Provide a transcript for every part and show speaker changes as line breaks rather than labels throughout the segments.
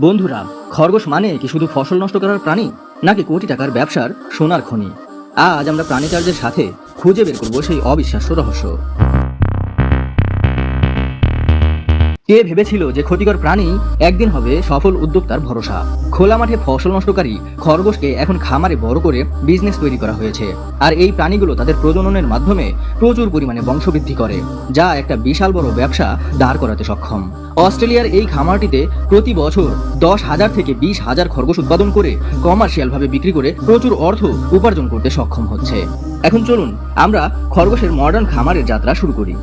বন্ধুরা, খরগোশ মানে কি শুধু ফসল নষ্ট করার প্রাণী, নাকি কোটি টাকার ব্যবসার সোনার খনি? আজ আমরা প্রাণীচার্যের সাথে খুঁজে বের করব সেই অবিশ্বাস্য রহস্য। কে ভেবেছিল যে ক্ষতিকর প্রাণী একদিন হবে সফল উদ্যোক্তার ভরসা। খোলা মাঠে ফসল নষ্টকারী খরগোশকে এখন খামারে বড় করে বিজনেস তৈরি করা হয়েছে। আর এই প্রাণীগুলো তাদের প্রজননের মাধ্যমে প্রচুর পরিমাণে বংশবৃদ্ধি করে, যা একটা বিশাল বড় ব্যবসা দাঁড় করাতে সক্ষম। অস্ট্রেলিয়ার এই খামারটিতে প্রতি বছর দশ হাজার থেকে বিশ হাজার খরগোশ উৎপাদন করে কমার্শিয়াল ভাবে বিক্রি করে প্রচুর অর্থ উপার্জন করতে সক্ষম হচ্ছে। এখন চলুন আমরা খরগোশের মডার্ন খামারের যাত্রা শুরু করি।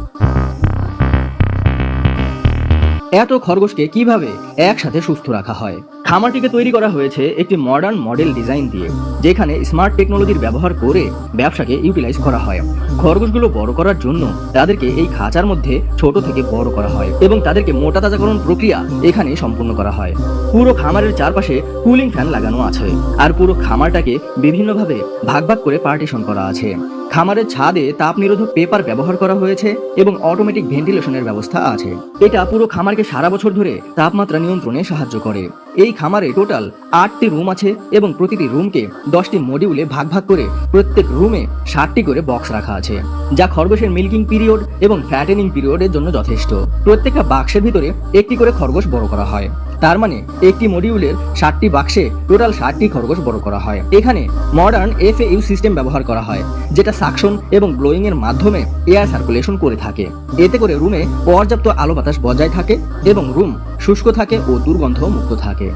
এত খরগোশকে কীভাবে একসাথে সুস্থ রাখা হয়? খামারটিকে তৈরি করা হয়েছে একটি মডার্ন মডেল ডিজাইন দিয়ে, যেখানে স্মার্ট টেকনোলজির ব্যবহার করে ব্যবসাকে ইউটিলাইজ করা হয়। খরগোশগুলো বড় করার জন্য তাদেরকে এই খাঁচার মধ্যে ছোট থেকে বড় করা হয় এবং তাদেরকে মোটা তাজাকরণ প্রক্রিয়া এখানে সম্পূর্ণ করা হয়। পুরো খামারের চারপাশে কুলিং ফ্যান লাগানো আছে আর পুরো খামারটাকে বিভিন্নভাবে ভাগ ভাগ করে পার্টিশন করা আছে। খামারের ছাদে তাপ নিরোধক পেপার ব্যবহার করা হয়েছে এবং অটোমেটিক ভেন্টিলেশনের ব্যবস্থা আছে। এটা পুরো খামারকে সারা বছর ধরে তাপমাত্রা নিয়ন্ত্রণে সাহায্য করে। এই খামারে টোটাল আটটি রুম আছে এবং প্রতিটি রুমকে দশটি মডিউলে ভাগ ভাগ করে প্রত্যেক রুমে ষাটটি করে বক্স রাখা আছে, যা খরগোশের মিল্কিং পিরিয়ড এবং ফ্যাটেনিং পিরিয়ডের জন্য যথেষ্ট। প্রত্যেকটা বাক্সের ভিতরে একটি করে খরগোশ বড় করা হয়। তার মানে একটি মডিউলের ষাটটি বাক্সে টোটাল ষাটটি খরগোশ বড় করা হয়। এখানে মডার্ন এফ ইউ সিস্টেম ব্যবহার করা হয়, যেটা সাকশন এবং ব্লোয়িং এর মাধ্যমে এয়ার সার্কুলেশন করে থাকে। এতে করে রুমে পর্যাপ্ত আলো বাতাস বজায় থাকে এবং রুম শুষ্ক থাকে ও দুর্গন্ধ মুক্ত থাকে।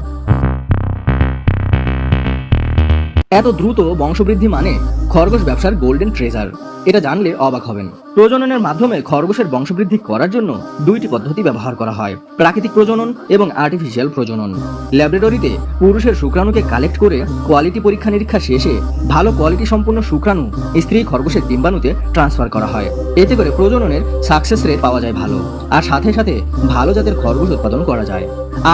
এত দ্রুত বংশবৃদ্ধি মানে খরগোশ ব্যবসার গোল্ডেন ট্রেজার এটা জানলে অবাক হবেন। প্রজননের মাধ্যমে খরগোশের বংশবৃদ্ধি করার জন্য দুইটি পদ্ধতি ব্যবহার করা হয়, প্রাকৃতিক প্রজনন এবং আর্টিফিশিয়াল প্রজনন। ল্যাবরেটরিতে পুরুষের শুক্রাণুকে কালেক্ট করে কোয়ালিটি পরীক্ষা নিরীক্ষা শেষে ভালো কোয়ালিটি সম্পন্ন শুক্রাণু স্ত্রী খরগোশের ডিম্বাণুতে ট্রান্সফার করা হয়। এতে করে প্রজননের সাকসেস রেট পাওয়া যায় ভালো, আর সাথে সাথে ভালো জাতের খরগোশ উৎপাদন করা যায়।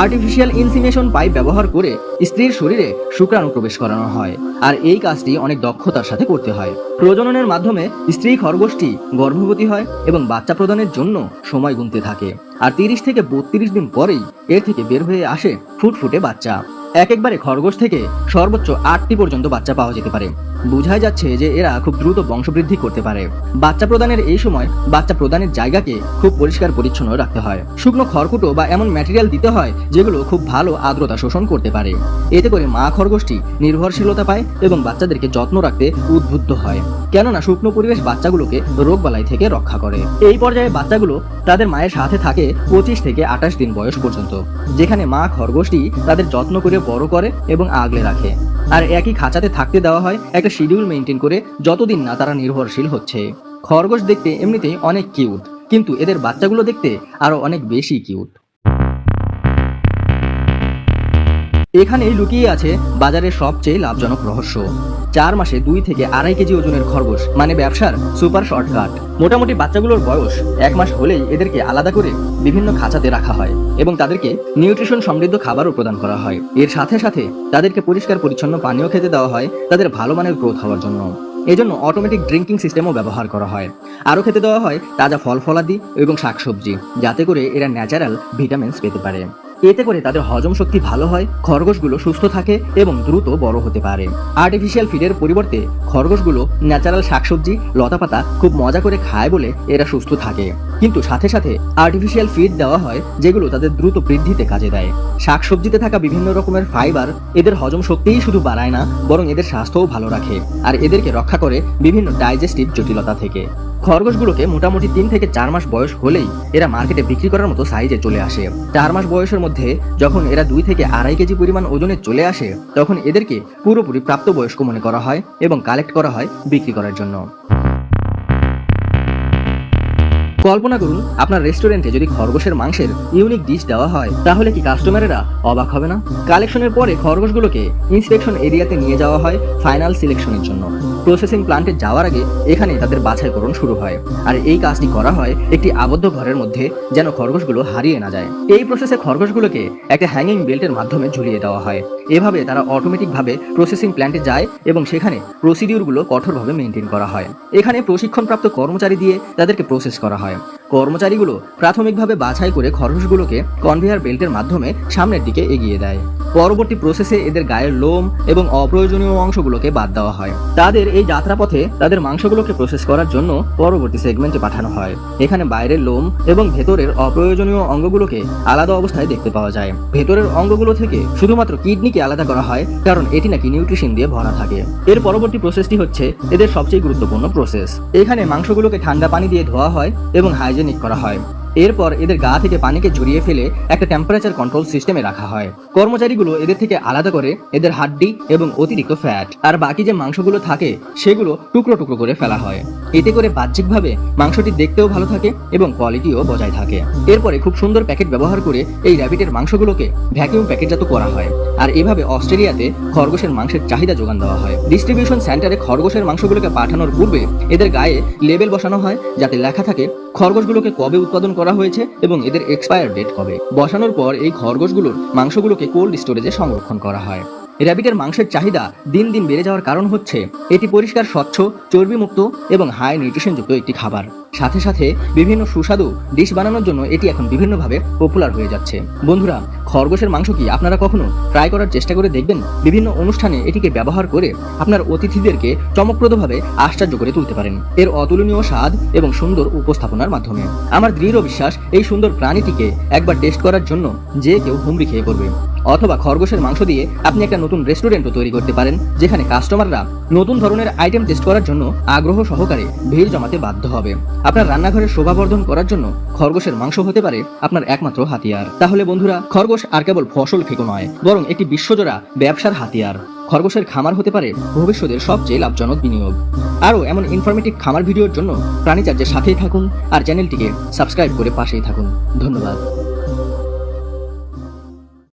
আর্টিফিশিয়াল ইনসিমেশন পাইপ ব্যবহার করে স্ত্রীর শরীরে শুক্রাণু প্রবেশ করানো হয়, আর এই কাজটি অনেক দক্ষতার সাথে করতে হয়। প্রজননের মাধ্যমে স্ত্রী খরগোশটি গর্ভবতী হয় এবং বাচ্চা প্রদানের জন্য সময় গুনতে থাকে। আর তিরিশ থেকে বত্রিশ দিন পরেই এর থেকে বের হয়ে আসে ফুটফুটে বাচ্চা। এক একবারে খরগোশ থেকে সর্বোচ্চ আটটি পর্যন্ত বাচ্চা পাওয়া যেতে পারে। বোঝাই যাচ্ছে যে এরা খুব দ্রুত বংশবৃদ্ধি করতে পারে। বাচ্চা প্রদানের এই সময় বাচ্চা প্রদানের জায়গাকে খুব পরিষ্কার পরিচ্ছন্ন রাখতে হয়। শুকনো খড়কুটো বা এমন ম্যাটেরিয়াল দিতে হয় যেগুলো খুব ভালো আর্দ্রতা শোষণ করতে পারে। এতে করে মা খরগোশটি নির্ভরশীলতা পায় এবং বাচ্চাদেরকে যত্ন রাখতে উদ্বুদ্ধ হয়। কেননা শুকনো পরিবেশ বাচ্চাগুলোকে রোগবালাই থেকে রক্ষা করে। এই পর্যায়ে বাচ্চাগুলো তাদের মায়ের সাথে থাকে পঁচিশ থেকে আঠাশ দিন বয়স পর্যন্ত, যেখানে মা খরগোশটি তাদের যত্ন করে বড় করে এবং আগলে রাখে। আর একই খাঁচাতে থাকতে দেওয়া হয় একটা শিডিউল মেনটেন করে যতদিন না তারা নির্ভরশীল হচ্ছে। খরগোশ দেখতে এমনিতেই অনেক কিউট কিন্তু এদের বাচ্চাগুলো দেখতে আরও অনেক বেশি কিউট এখানেই লুকিয়ে আছে বাজারের সবচেয়ে লাভজনক রহস্য। চার মাসে দুই থেকে আড়াই কেজি ওজনের খরগোশ মানে ব্যবসার সুপার শর্টকাট। মোটামুটি বাচ্চাগুলোর বয়স এক মাস হলেই এদেরকে আলাদা করে বিভিন্ন খাঁচাতে রাখা হয় এবং তাদেরকে নিউট্রিশন সমৃদ্ধ খাবারও প্রদান করা হয়। এর সাথে সাথে তাদেরকে পরিষ্কার, পরিচ্ছন্ন পানীয় খেতে দেওয়া হয় তাদের ভালো মানের গ্রোথ হওয়ার জন্য। এজন্য অটোমেটিক ড্রিঙ্কিং সিস্টেমও ব্যবহার করা হয়। আরও খেতে দেওয়া হয় তাজা ফল ফলাদি এবং শাকসবজি, যাতে করে এরা ন্যাচারাল ভিটামিনস পেতে পারে। এতে করে তাদের হজম শক্তি ভালো হয়, খরগোশগুলো সুস্থ থাকে এবং দ্রুত বড় হতে পারে। আর্টিফিশিয়াল ফিডের পরিবর্তে খরগোশগুলো ন্যাচারাল শাকসবজি, লতাপাতা খুব মজা করে খায় বলে এরা সুস্থ থাকে। কিন্তু সাথে সাথে আর্টিফিশিয়াল ফিড দেওয়া হয়, যেগুলো তাদের দ্রুত বৃদ্ধিতে কাজে দেয়। শাকসবজিতে থাকা বিভিন্ন রকমের ফাইবার এদের হজম শক্তিই শুধু বাড়ায় না, বরং এদের স্বাস্থ্যও ভালো রাখে। আর এদেরকে রক্ষা করে বিভিন্ন ডাইজেস্টিভ জটিলতা থেকে। খরগোশগুলোকে মোটামুটি তিন থেকে চার মাস বয়স হলেই এরা মার্কেটে বিক্রি করার মতো সাইজে চলে আসে। চার মাস বয়সের মধ্যে যখন এরা দুই থেকে আড়াই কেজি পরিমাণ ওজনে চলে আসে, তখন এদেরকে পুরোপুরি প্রাপ্তবয়স্ক মনে করা হয় এবং কালেক্ট করা হয় বিক্রি করার জন্য। কল্পনা করুন, আপনার রেস্টুরেন্টে যদি খরগোশের মাংসের ইউনিক ডিশ দেওয়া হয়, তাহলে কি কাস্টমারেরা অবাক হবে না? কালেকশনের পরে খরগোশগুলোকে ইন্সপেকশন এরিয়াতে নিয়ে যাওয়া হয় ফাইনাল সিলেকশনের জন্য। প্রসেসিং প্লান্টে যাওয়ার আগে এখানে তাদের বাছাইকরণ শুরু হয়। আর এই কাজটি করা হয় একটি আবদ্ধ ঘরের মধ্যে যেন খরগোশগুলো হারিয়ে না যায়। এই প্রসেসে খরগোশগুলোকে একটা হ্যাঙ্গিং বেল্টের মাধ্যমে ঝুলিয়ে দেওয়া হয়। এভাবে তারা অটোমেটিকভাবে প্রসেসিং প্ল্যান্টে যায় এবং সেখানে প্রসিডিউরগুলো কঠোরভাবে মেনটেন করা হয়। এখানে প্রশিক্ষণপ্রাপ্ত কর্মচারী দিয়ে তাদেরকে প্রসেস করা হয়। কর্মচারীগুলো প্রাথমিকভাবে বাছাই করে খরগোশগুলোকে কনভেয়ার বেল্টের মাধ্যমে সামনের দিকে এগিয়ে দেয়। পরবর্তী প্রসেসে এদের গায়ের লোম এবং অপ্রয়োজনীয় অংশগুলোকে বাদ দেওয়া হয়। তাদের এই যাত্রাপথে তাদের মাংসগুলোকে প্রসেস করার জন্য পরবর্তী সেগমেন্টে পাঠানো হয়। এখানে বাইরের লোম এবং ভেতরের অপ্রয়োজনীয় অঙ্গগুলোকে আলাদা অবস্থায় দেখতে পাওয়া যায়। ভেতরের অঙ্গগুলো থেকে শুধুমাত্র কিডনিকে আলাদা করা হয়, কারণ এটি নাকি নিউট্রিশন দিয়ে ভরা থাকে। এর পরবর্তী প্রসেসটি হচ্ছে এদের সবচেয়ে গুরুত্বপূর্ণ প্রসেস এখানে মাংসগুলোকে ঠান্ডা পানি দিয়ে ধোয়া হয় এবং হাইজেনিক করা হয়। এরপর এদের গা থেকে পানিকে ঝরিয়ে ফেলে একটা টেম্পারেচার কন্ট্রোল সিস্টেমে রাখা হয়। কর্মচারীগুলো এদের থেকে আলাদা করে এদের হাড্ডি এবং অতিরিক্ত ফ্যাট আর বাকি যে মাংসগুলো থাকে সেগুলো টুকরো টুকরো করে ফেলা হয়। এতে করে বাহ্যিকভাবে মাংসটি দেখতেও ভালো থাকে এবং কোয়ালিটিও বজায় থাকে। এরপরে খুব সুন্দর প্যাকেট ব্যবহার করে এই র্যাবিটের মাংসগুলোকে ভ্যাকিউম প্যাকেটজাত করা হয় আর এভাবে অস্ট্রেলিয়াতে খরগোশের মাংসের চাহিদা যোগান দেওয়া হয়। ডিস্ট্রিবিউশন সেন্টারে খরগোশের মাংসগুলোকে পাঠানোর পূর্বে এদের গায়ে লেবেল বসানো হয় যাতে লেখা থাকে খরগোশগুলোকে কবে উৎপাদন করা হয়েছে এবং এদের এক্সপায়ার ডেট কবে? বসানোর পর এই খরগোশগুলোর মাংসগুলোকে কোল্ড স্টোরেজে সংরক্ষণ করা হয়। র্যাবিটের মাংসের চাহিদা দিন দিন বেড়ে যাওয়ার কারণ হচ্ছে, এটি পরিষ্কার, স্বচ্ছ, চর্বিমুক্ত এবং হাই নিউট্রিশনযুক্ত একটি খাবার। সাথে সাথে বিভিন্ন সুস্বাদু ডিশ বানানোর জন্য এটি এখন বিভিন্নভাবে পপুলার হয়ে যাচ্ছে। বন্ধুরা খরগোশের মাংস কি আপনারা কখনো ট্রাই করার চেষ্টা করে দেখবেন? বিভিন্ন অনুষ্ঠানে এটিকে ব্যবহার করে আপনার অতিথিদেরকে চমকপ্রদভাবে আশ্চর্য করে তুলতে পারেন। এর অতুলনীয় স্বাদ এবং সুন্দর উপস্থাপনার মাধ্যমে। আমার দৃঢ় বিশ্বাস এই সুন্দর প্রাণীটিকে একবার টেস্ট করার জন্য যে কেউ হুমড়ি খেয়ে পড়বে। অথবা খরগোশের মাংস দিয়ে আপনি একটা নতুন রেস্টুরেন্টও তৈরি করতে পারেন, যেখানে কাস্টমাররা নতুন ধরনের আইটেম টেস্ট করার জন্য আগ্রহ সহকারে ভিড় জমাতে বাধ্য হবে। আপনার রান্নাঘরের শোভাবর্ধন করার জন্য খরগোশের মাংস হতে পারে আপনার একমাত্র হাতিয়ার। তাহলে বন্ধুরা, খরগোশ আর কেবল ফসল খেকো নয়, বরং একটি বিশ্বজোড়া ব্যবসার হাতিয়ার। খরগোশের খামার হতে পারে ভবিষ্যতের সবচেয়ে লাভজনক বিনিয়োগ। আরও এমন ইনফরমেটিভ খামার ভিডিওর জন্য প্রাণীচার্যের সাথেই থাকুন আর চ্যানেলটিকে সাবস্ক্রাইব করে পাশেই থাকুন। ধন্যবাদ।